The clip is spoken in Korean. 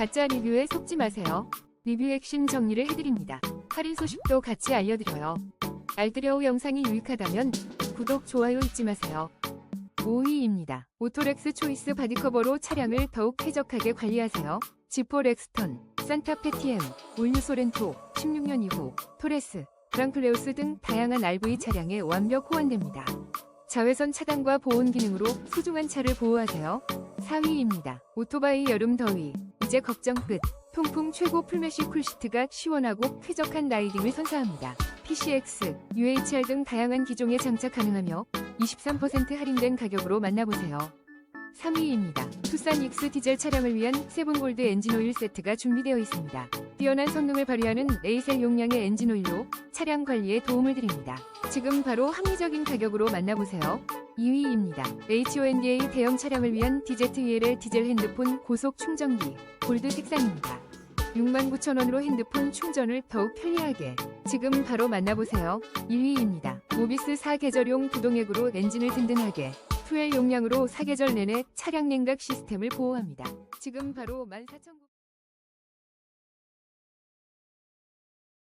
가짜 리뷰에 속지 마세요. 리뷰 핵심 정리를 해드립니다. 할인 소식도 같이 알려드려요. 알뜰여우 영상이 유익하다면 구독, 좋아요 잊지 마세요. 5위입니다. 오토렉스 초이스 바디커버로 차량을 더욱 쾌적하게 관리하세요. 지포 렉스턴, 산타페 TM, 올뉴 소렌토, 16년 이후, 토레스, 그랑플레우스 등 다양한 RV 차량에 완벽 호환됩니다. 자외선 차단과 보온 기능으로 소중한 차를 보호하세요. 4위입니다. 오토바이 여름 더위, 이제 걱정 끝. 통풍 최고 풀메쉬 쿨시트가 시원하고 쾌적한 라이딩을 선사합니다. PCX, UHR 등 다양한 기종에 장착 가능하며 23% 할인된 가격으로 만나보세요. 3위입니다. 투싼 익스 디젤 차량을 위한 세븐골드 엔진오일 세트가 준비되어 있습니다. 뛰어난 성능을 발휘하는 레이셀 용량의 엔진오일로 차량 관리에 도움을 드립니다. 지금 바로 합리적인 가격으로 만나보세요. 2위입니다. HONDA 대형 차량을 위한 DZEL 디젤 핸드폰 고속 충전기 골드 색상입니다. 69,000원으로 핸드폰 충전을 더욱 편리하게 지금 바로 만나보세요. 1위입니다. 모비스 4계절용 부동액으로 엔진을 든든하게 fuel 용량으로 4계절 내내 차량 냉각 시스템을 보호합니다. 지금 바로 14,900